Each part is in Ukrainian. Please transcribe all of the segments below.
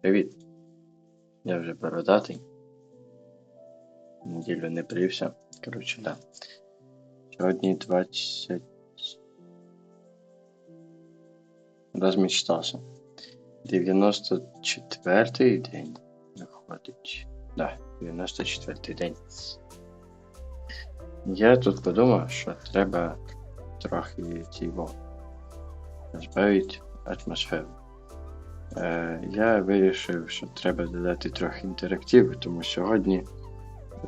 Привіт. Я вже бородатий. Неділю не брився. Коротше, да. Сьогодні 20. Розмічтався. 94-й день виходить. Да, 94-й день. Я тут подумав, що треба трохи цього розбавити атмосферу. Е, я вирішив, що треба додати трохи інтерактиву, тому сьогодні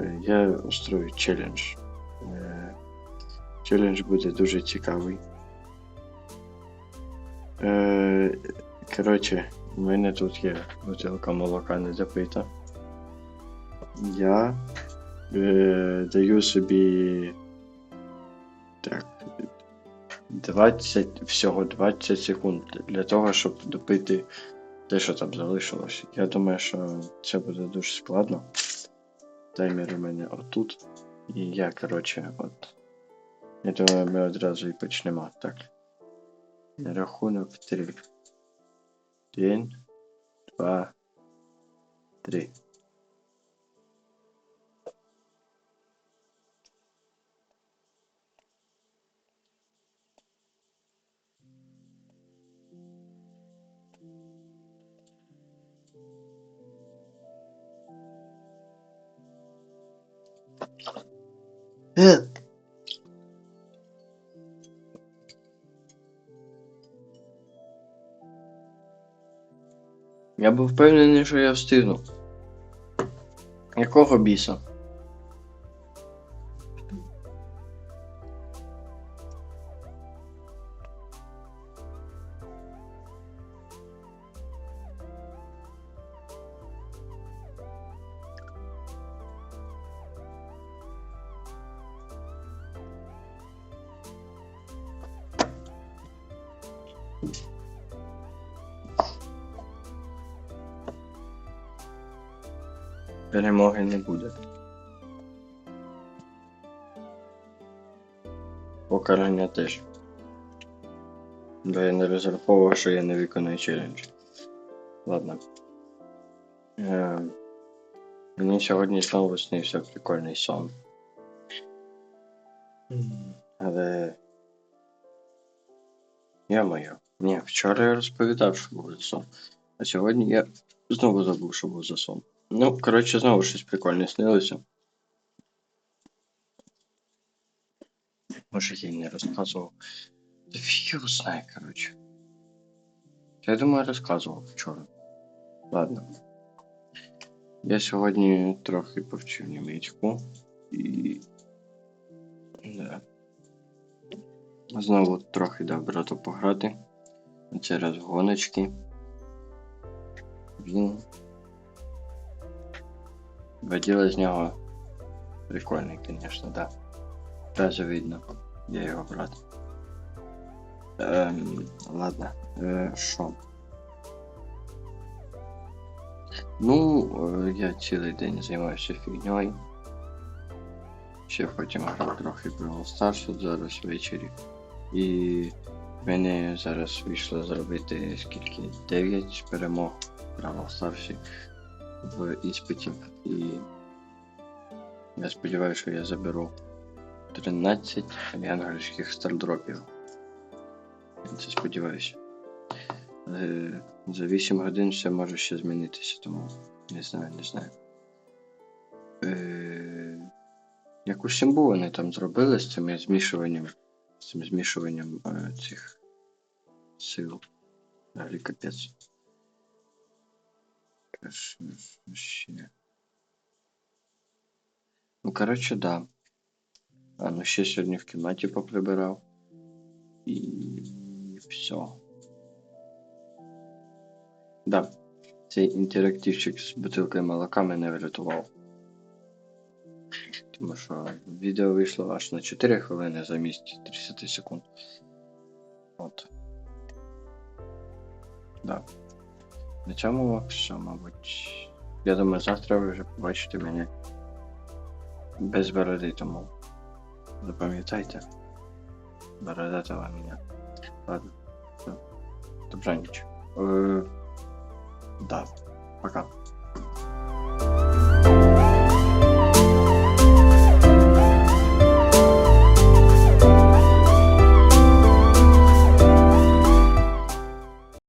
е, я устрою челендж. Е, челендж буде дуже цікавий. Коротше, у мене тут є бутилка молока не допита. Я даю собі так, 20, всього 20 секунд для того, щоб допити те, що там залишилось. Я думаю, що це буде дуже складно. Таймер у мене отут. І я, коротше, от. Я думаю, ми одразу і почнемо. Так. Рахунок 3. 1, 2, 3. Good. Я був впевнений, що я встигну. Якого біса? Перемоги не буде. Покарання теж. Бо я не розраховував, що я не виконую челендж. Ладно. Е, мені сьогодні знову снився прикольний сон. Але. Я моя. Ні, вчора я розповідав, що був сон. А сьогодні я знову забув, що був за сон. Ну, коротше, знову щось прикольне снилося. Може, я й не розказував. Фіг його знає, коротше. Я думаю, розказував вчора. Ладно. Я сьогодні трохи повчив німецьку і. Да. Знову трохи дав брату пограти. Раз гоночки. Він Водила з нього прикольний, звісно, да. Даже видно. Я його брат. Ем, ладно. Е, ну, е, я цілий день займаюся фігньою. Ще потім грав трохи Brawl Stars зараз ввечері. І в мене зараз вийшло зробити скільки 9 перемог в Brawl в іспиті. І я сподіваюся, що я заберу 13 ангельських стардропів. Я це сподіваюся. Але за 8 годин все може ще змінитися, тому не знаю, не знаю. Е, Якусь символ вони там зробили з цим змішуванням, з цим змішуванням цих сил. Взагалі капець. Ще? Ну, коротше, да. А, ну ще сьогодні в кімнаті поприбирав. І все. Да. Цей інтерактивчик з бутилкою молока мене врятував. Тому що відео вийшло аж на 4 хвилини замість 30 секунд. От. Да. На цьому все, мабуть. Я думаю, завтра ви вже побачите мене без бороди, тому запам'ятайте. Бородатого мене. Ладно. Все. Добраніч. Е, да. Пока.